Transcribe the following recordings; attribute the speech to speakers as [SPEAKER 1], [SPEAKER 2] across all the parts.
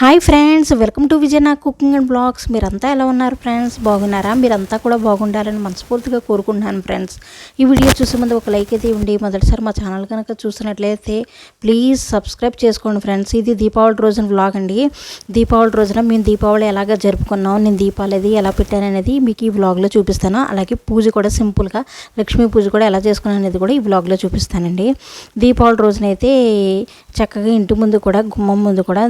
[SPEAKER 1] Hi friends welcome to Vijay నా cooking and blogs. మీరంతా ఎలా ఉన్నారు ఫ్రెండ్స్? బాగున్నారా? మీరంతా కూడా బాగుండాలని మనస్ఫూర్తిగా కోరుకుంటున్నాను ఫ్రెండ్స్. ఈ వీడియో చూసే ముందు ఒక లైక్ అయితే ఇవ్వండి. మొదటిసారి మా ఛానల్ కనుక చూసినట్లయితే ప్లీజ్ సబ్స్క్రైబ్ చేసుకోండి ఫ్రెండ్స్. ఇది దీపావళి రోజున బ్లాగ్ అండి. దీపావళి రోజున మేము దీపావళి ఎలాగ జరుపుకున్నాం నేను దీపాలు అది ఎలా పెట్టాను అనేది మీకు ఈ వ్లాగ్లో చూపిస్తాను. అలాగే పూజ కూడా సింపుల్గా లక్ష్మీ పూజ కూడా ఎలా చేసుకున్నాను అనేది కూడా ఈ వ్లాగ్లో చూపిస్తానండి. దీపావళి రోజునైతే చక్కగా ఇంటి ముందు కూడా గుమ్మం ముందు కూడా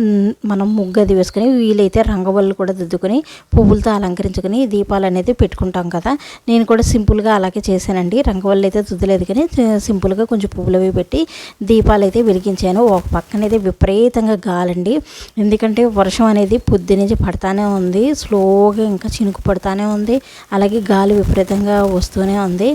[SPEAKER 1] మనం ముగ్గు అది వేసుకొని వీలైతే రంగవల్లు కూడా దిద్దుకొని పువ్వులతో అలంకరించుకొని దీపాలు అనేది పెట్టుకుంటాం కదా. నేను కూడా సింపుల్గా అలాగే చేశానండి. రంగవల్లు అయితే దుద్దలేదు కానీ సింపుల్గా కొంచెం పువ్వులు అవి పెట్టి దీపాలు అయితే వెలిగించాను. ఒక పక్కన అయితే విపరీతంగా గాలండి. ఎందుకంటే వర్షం అనేది పొద్దు నుంచి పడతానే ఉంది. స్లోగా ఇంకా చినుకు పడతానే ఉంది. అలాగే గాలి విపరీతంగా వస్తూనే ఉంది.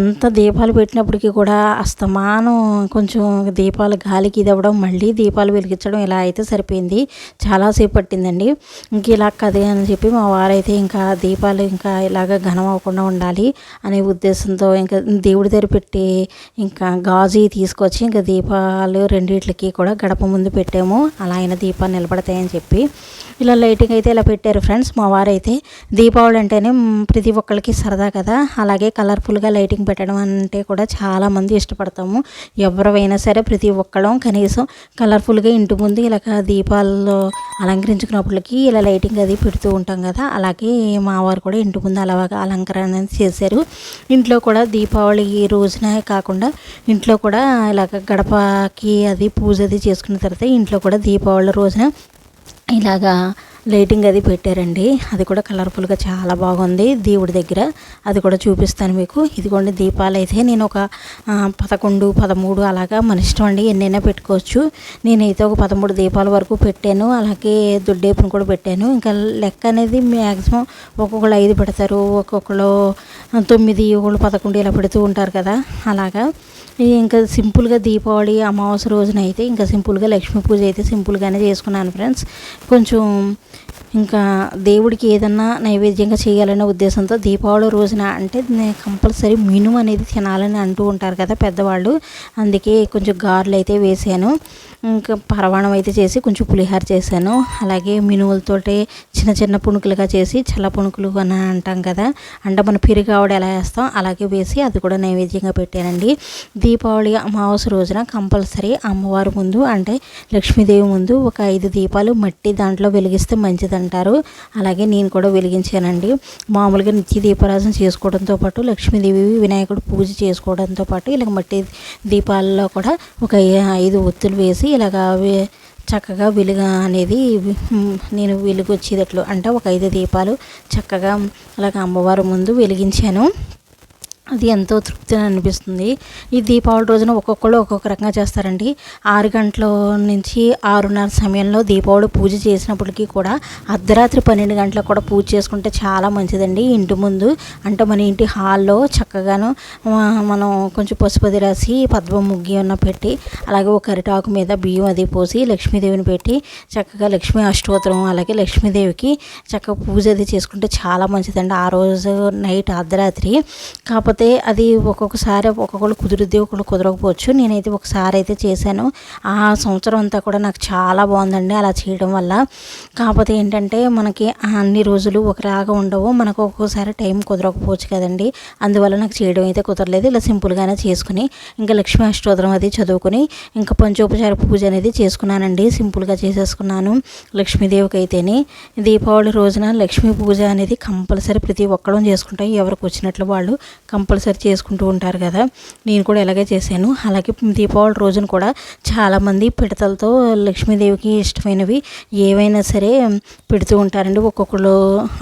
[SPEAKER 1] ఎంత దీపాలు పెట్టినప్పటికీ కూడా అస్తమానం కొంచెం దీపాలు గాలికి ఇది అవ్వడం మళ్ళీ దీపాలు వెలిగించడం ఇలా అయితే సరిపోయింది. చాలాసేపు పట్టిందండి. ఇంక ఇలా కదే అని చెప్పి మా వారైతే ఇంకా దీపాలు ఇంకా ఇలాగ ఘనం అవ్వకుండా ఉండాలి అనే ఉద్దేశంతో ఇంకా దేవుడి దగ్గర పెట్టి ఇంకా గాజు తీసుకొచ్చి ఇంకా దీపాలు రెండిట్లకి కూడా గడప ముందు పెట్టాము. అలా అయిన దీపాలు నిలబడతాయని చెప్పి. ఇలా లైటింగ్ అయితే ఇలా పెట్టారు ఫ్రెండ్స్. మా వారైతే దీపావళి అంటేనే ప్రతి ఒక్కరికి సరదా కదా. అలాగే కలర్ఫుల్గా లైటింగ్ పెట్టడం అంటే కూడా చాలామంది ఇష్టపడతాము. ఎవరైనా సరే ప్రతి ఒక్కళ్ళం కనీసం కలర్ఫుల్గా ఇంటి ముందు ఇలాగ దీపాల్లో అలంకరించుకున్నప్పటికీ ఇలా లైటింగ్ అది పెడుతూ ఉంటాం కదా అలాగే మా వారు కూడా ఇంటి ముందు అలాగా అలంకరణ అనేది చేశారు. ఇంట్లో కూడా దీపావళి రోజున కాకుండా ఇంట్లో కూడా ఇలాగ గడపకి అది పూజ అది చేసుకున్న తర్వాత ఇంట్లో కూడా దీపావళి రోజున ఇలాగా లైటింగ్ అది పెట్టారండి. అది కూడా కలర్ఫుల్గా చాలా బాగుంది. దేవుడి దగ్గర అది కూడా చూపిస్తాను మీకు. ఇదిగోండి దీపాలు అయితే నేను ఒక పదకొండు పదమూడు అలాగా మన ఇష్టం అండి. ఎన్నైనా పెట్టుకోవచ్చు. నేనైతే ఒక పదమూడు దీపాల వరకు పెట్టాను. అలాగే దుడ్డేపును కూడా పెట్టాను. ఇంకా లెక్క అనేది మ్యాక్సిమం ఒక్కొక్కళ్ళు ఐదు పెడతారు. ఒక్కొక్కళ్ళు తొమ్మిది ఒకళ్ళు పదకొండు ఇలా పెడుతూ ఉంటారు కదా. అలాగా. ఇంకా సింపుల్గా దీపావళి అమావాస్య రోజున అయితే ఇంకా సింపుల్గా లక్ష్మీ పూజ అయితే సింపుల్గానే చేసుకున్నాను ఫ్రెండ్స్. కొంచెం ఇంకా దేవుడికి ఏదన్నా నైవేద్యంగా చేయాలనే ఉద్దేశంతో దీపావళి రోజున అంటే కంపల్సరీ మినుము అనేది తినాలని అంటూ ఉంటారు కదా పెద్దవాళ్ళు. అందుకే కొంచెం గారెలు అయితే వేసాను. ఇంకా పరవాణం అయితే చేసి కొంచెం పులిహార చేశాను. అలాగే మినువులతోటి చిన్న చిన్న పుణుకులుగా చేసి చల్ల పుణుకులు అని అంటాం కదా అంటే మన పిరిగావడ ఎలా వేస్తాం అలాగే వేసి అది కూడా నైవేద్యంగా పెట్టానండి. దీపావళి అమావాస్య రోజున కంపల్సరీ అమ్మవారి ముందు అంటే లక్ష్మీదేవి ముందు ఒక ఐదు దీపాలు మట్టి దాంట్లో వెలిగిస్తే మంచిదండి. అంటారు. అలాగే నేను కూడా వెలిగించానండి. మామూలుగా నిత్య దీపారాధన చేసుకోవడంతో పాటు లక్ష్మీదేవి వినాయకుడు పూజ చేసుకోవడంతో పాటు ఇలాగ మట్టి దీపాల్లో కూడా ఒక ఐదు ఒత్తులు వేసి ఇలాగా చక్కగా వెలుగు అనేది నేను వెలుగు వచ్చేటట్లు అంటే ఒక ఐదు దీపాలు చక్కగా అలాగ అమ్మవారి ముందు వెలిగించాను. అది ఎంతో తృప్తిని అనిపిస్తుంది. ఈ దీపావళి రోజున ఒక్కొక్కళ్ళు ఒక్కొక్క రకంగా చేస్తారండి. ఆరు గంటల నుంచి ఆరున్నర సమయంలో దీపావళి పూజ చేసినప్పటికీ కూడా అర్ధరాత్రి పన్నెండు గంటలకు కూడా పూజ చేసుకుంటే చాలా మంచిదండి. ఇంటి ముందు అంటే మన ఇంటి హాల్లో చక్కగాను మనం కొంచెం పసుపది రాసి పద్మ ముగ్గి ఉన్న పెట్టి అలాగే ఒక అరిటాకు మీద బియ్యం అది పోసి లక్ష్మీదేవిని పెట్టి చక్కగా లక్ష్మీ అష్టోత్తరం అలాగే లక్ష్మీదేవికి చక్కగా పూజ అది చేసుకుంటే చాలా మంచిదండి. ఆ రోజు నైట్ అర్ధరాత్రి కాకపోతే కాకపోతే అది ఒక్కొక్కసారి ఒక్కొక్కరు కుదురుద్ది ఒకళ్ళు కుదరకపోవచ్చు. నేనైతే ఒకసారి అయితే చేశాను. ఆ సంవత్సరం అంతా కూడా నాకు చాలా బాగుందండి అలా చేయడం వల్ల. కాకపోతే ఏంటంటే మనకి అన్ని రోజులు ఒకలాగా ఉండవు. మనకు ఒక్కొక్కసారి టైం కుదరకపోవచ్చు కదండి. అందువల్ల నాకు చేయడం అయితే కుదరలేదు. ఇలా సింపుల్గానే చేసుకుని ఇంకా లక్ష్మీ అష్టోత్తరం అది చదువుకుని ఇంకా పంచోపచార పూజ అనేది చేసుకున్నానండి. సింపుల్గా చేసేసుకున్నాను లక్ష్మీదేవికి అయితేనే దీపావళి రోజున లక్ష్మీ పూజ అనేది కంపల్సరీ ప్రతి ఒక్కడం చేసుకుంటాం. ఎవరికి వచ్చినట్లు వాళ్ళు కంపల్సరీ చేసుకుంటూ ఉంటారు కదా. నేను కూడా ఇలాగే చేశాను. అలాగే దీపావళి రోజున కూడా చాలామంది పిడతలతో లక్ష్మీదేవికి ఇష్టమైనవి ఏవైనా సరే పెడుతూ ఉంటారండి. ఒక్కొక్కరు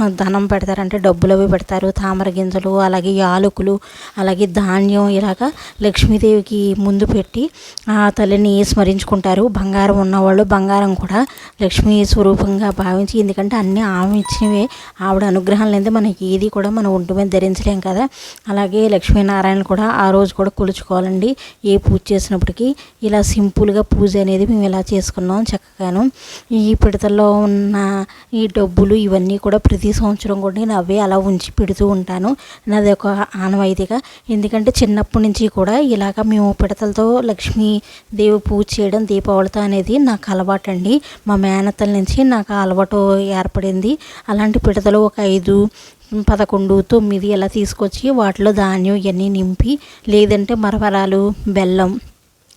[SPEAKER 1] ధనం పెడతారంటే డబ్బులు అవి పెడతారు. తామర గింజలు అలాగే యాలకులు అలాగే ధాన్యం ఇలాగా లక్ష్మీదేవికి ముందు పెట్టి ఆ తల్లిని స్మరించుకుంటారు. బంగారం ఉన్నవాళ్ళు బంగారం కూడా లక్ష్మీ స్వరూపంగా భావించి ఎందుకంటే అన్నీ ఆమె ఇచ్చినవే. ఆవిడ అనుగ్రహం లేదే మనకి ఏది కూడా మన ఒంటి మీద ధరించలేం కదా. అలాగే అలాగే లక్ష్మీనారాయణ కూడా ఆ రోజు కూడా కొలుచుకోవాలండి. ఏ పూజ చేసినప్పటికీ ఇలా సింపుల్గా పూజ అనేది మేము ఇలా చేసుకున్నాం చక్కగాను. ఈ పిడతల్లో ఉన్న ఈ డబ్బులు ఇవన్నీ కూడా ప్రతి సంవత్సరం కూడా నేను అవే అలా ఉంచి పెడుతూ ఉంటాను. నాది ఒక ఆనవాయితీగా. ఎందుకంటే చిన్నప్పటి నుంచి కూడా ఇలాగ మేము పిడతలతో లక్ష్మీదేవి పూజ చేయడం దీపావళితో అనేది నాకు అలవాటు అండి మా మేనత్తల నుంచి నాకు అలవాటు ఏర్పడింది. అలాంటి పిడతలు ఒక ఐదు పదకొండు తొమ్మిది అలా తీసుకొచ్చి వాటిలో ధాన్యం ఇవన్నీ నింపి లేదంటే మరమరాలు బెల్లం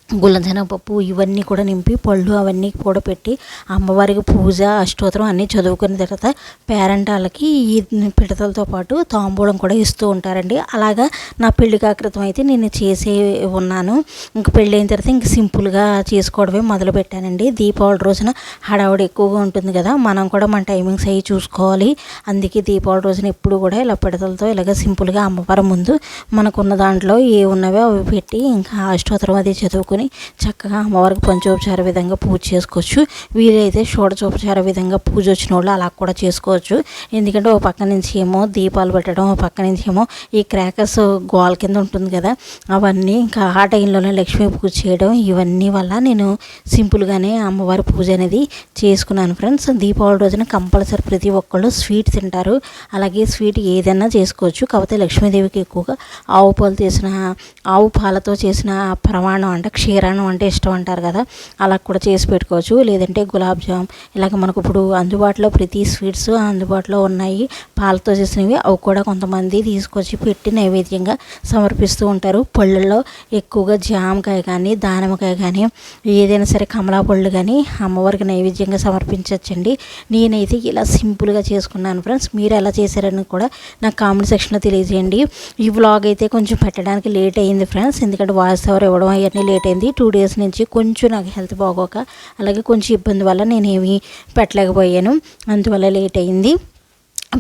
[SPEAKER 1] గుల్లజనపప్పు ఇవన్నీ కూడా నింపి పళ్ళు అవన్నీ కూడా పెట్టి అమ్మవారికి పూజ అష్టోత్తరం అన్నీ చదువుకున్న తర్వాత పేరెంట్ వాళ్ళకి ఈ పిడతలతో పాటు తాంబూలం కూడా ఇస్తూ ఉంటారండి. అలాగా నా పెళ్ళి కాకృతం అయితే నేను చేసే ఉన్నాను. ఇంక పెళ్ళి అయిన తర్వాత ఇంక సింపుల్గా చేసుకోవడమే మొదలు పెట్టానండి. దీపావళి రోజున హడావుడి ఎక్కువగా ఉంటుంది కదా మనం కూడా మన టైమింగ్స్ అవి చూసుకోవాలి. అందుకే దీపావళి రోజున ఎప్పుడు కూడా ఇలా పిడతలతో ఇలాగ సింపుల్గా అమ్మవారి ముందు మనకున్న దాంట్లో ఏ ఉన్నవో అవి పెట్టి ఇంకా అష్టోత్తరం అది చదువుకు చేసుకుని చక్కగా అమ్మవారికి పంచోపచార విధంగా పూజ చేసుకోవచ్చు. వీలైతే షోడచోపచార విధంగా పూజ వచ్చిన వాళ్ళు అలా కూడా చేసుకోవచ్చు. ఎందుకంటే ఓ పక్క నుంచి ఏమో దీపాలు పెట్టడం ఓ పక్క నుంచి ఏమో ఈ క్రాకర్స్ గోల కింద ఉంటుంది కదా అవన్నీ ఇంకా ఆ టైంలోనే లక్ష్మీ పూజ చేయడం ఇవన్నీ వల్ల నేను సింపుల్గానే అమ్మవారి పూజ అనేది చేసుకున్నాను ఫ్రెండ్స్. దీపావళి రోజున కంపల్సరీ ప్రతి ఒక్కళ్ళు స్వీట్ తింటారు. అలాగే స్వీట్ ఏదైనా చేసుకోవచ్చు. కాకపోతే లక్ష్మీదేవికి ఎక్కువగా ఆవు పాలు చేసిన ఆవు పాలతో చేసిన ప్రమాణం అంటే షీరాను అంటే ఇష్టం అంటారు కదా అలా కూడా చేసి పెట్టుకోవచ్చు. లేదంటే గులాబ్ జామ్ ఇలాగ మనకు ఇప్పుడు అందుబాటులో ప్రతి స్వీట్స్ అందుబాటులో ఉన్నాయి. పాలతో చేసినవి అవి కూడా కొంతమంది తీసుకొచ్చి పెట్టి నైవేద్యంగా సమర్పిస్తూ ఉంటారు. పళ్ళల్లో ఎక్కువగా జామకాయ కానీ దానిమ్మకాయ కానీ ఏదైనా సరే కమలా పళ్ళు కానీ అమ్మవారికి నైవేద్యంగా సమర్పించవచ్చండి నేనైతే ఇలా సింపుల్గా చేసుకున్నాను ఫ్రెండ్స్. మీరు ఎలా చేశారని కూడా నాకు కామెంట్ సెక్షన్లో తెలియజేయండి. ఈ వ్లాగ్ అయితే కొంచెం పెట్టడానికి లేట్ అయ్యింది ఫ్రెండ్స్. ఎందుకంటే వాయిస్ ఎవరు ఇవ్వడం అవన్నీ లేట్ అయింది టూ డేస్ నుంచి కొంచెం నాకు హెల్త్ బాగోక అలాగే కొంచెం ఇబ్బంది వల్ల నేనేమి పెట్టలేకపోయాను. అందువల్ల లేట్ అయింది.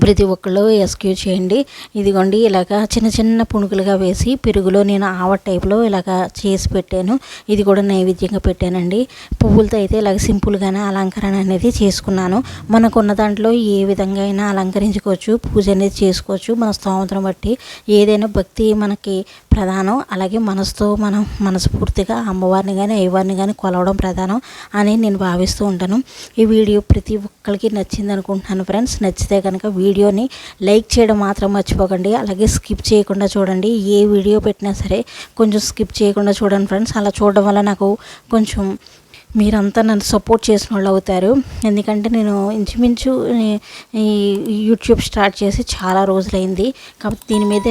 [SPEAKER 1] ప్రతి ఒక్కళ్ళు ఎస్క్యూ చేయండి. ఇదిగోండి ఇలాగ చిన్న చిన్న పుణుకులుగా వేసి పెరుగులో నేను ఆవ టైప్లో ఇలాగ చేసి పెట్టాను. ఇది కూడా నైవేద్యంగా పెట్టానండి. పువ్వులతో అయితే ఇలాగ సింపుల్గానే అలంకరణ అనేది చేసుకున్నాను. మనకున్న దాంట్లో ఏ విధంగా అయినా అలంకరించుకోవచ్చు పూజ అనేది చేసుకోవచ్చు. మన స్తోమతను బట్టి ఏదైనా భక్తి మనకి ప్రధానం. అలాగే మనసుతో మనం మనస్ఫూర్తిగా అమ్మవారిని కానీ అయ్యవారిని కానీ కొలవడం ప్రధానం అని నేను భావిస్తూ ఉంటాను. ఈ వీడియో ప్రతి ఒక్కరికి నచ్చింది అనుకుంటున్నాను ఫ్రెండ్స్ నచ్చితే కనుక వీడియోని లైక్ చేయడం మాత్రం మర్చిపోకండి. అలాగే స్కిప్ చేయకుండా చూడండి. ఏ వీడియో పెట్టినా సరే కొంచెం స్కిప్ చేయకుండా చూడండి ఫ్రెండ్స్ అలా చూడడం వల్ల నాకు కొంచెం మీరంతా నన్ను సపోర్ట్ చేసిన వాళ్ళు అవుతారు. ఎందుకంటే నేను ఇంచుమించు ఈ యూట్యూబ్ స్టార్ట్ చేసి చాలా రోజులైంది. కాబట్టి దీని మీద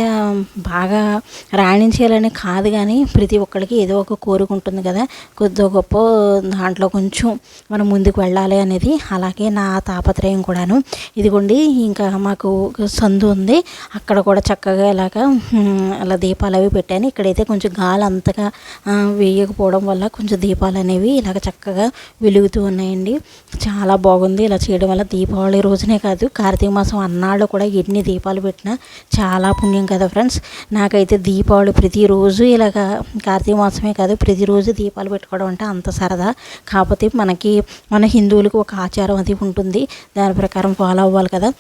[SPEAKER 1] బాగా రాణించేయాలని కాదు కానీ ప్రతి ఒక్కరికి ఏదో ఒక కోరిక ఉంటుంది కదా. కొద్దిగా గొప్ప దాంట్లో కొంచెం మనం ముందుకు వెళ్ళాలి అనేది. అలాగే నా తాపత్రయం కూడాను. ఇదిగోండి ఇంకా మాకు సందు ఉంది. అక్కడ కూడా చక్కగా ఇలాగా అలా దీపాలు అవి పెట్టాను. ఇక్కడైతే కొంచెం గాలి అంతగా వేయకపోవడం వల్ల కొంచెం దీపాలు అనేవి ఇలాగ చక్కగా వెలుగుతూ ఉన్నాయండి. చాలా బాగుంది. ఇలా చేయడం వల్ల దీపావళి రోజునే కాదు కార్తీక మాసం అన్నాళ్ళు కూడా ఎన్ని దీపాలు పెట్టినా చాలా పుణ్యం కదా ఫ్రెండ్స్. నాకైతే దీపావళి ప్రతిరోజు ఇలాగ కార్తీక మాసమే కాదు ప్రతిరోజు దీపాలు పెట్టుకోవడం అంటే అంత సరదా. కాకపోతే మనకి మన హిందువులకు ఒక ఆచారం అది ఉంటుంది. దాని ప్రకారం ఫాలో అవ్వాలి కదా.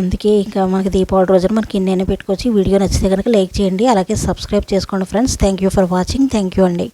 [SPEAKER 1] అందుకే ఇంకా మనకి దీపావళి రోజున మనకి ఇన్నైనా పెట్టుకోవచ్చు. వీడియో నచ్చితే కనుక లైక్ చేయండి అలాగే సబ్స్క్రైబ్ చేసుకోండి friends. Thank you for watching thank you అండి.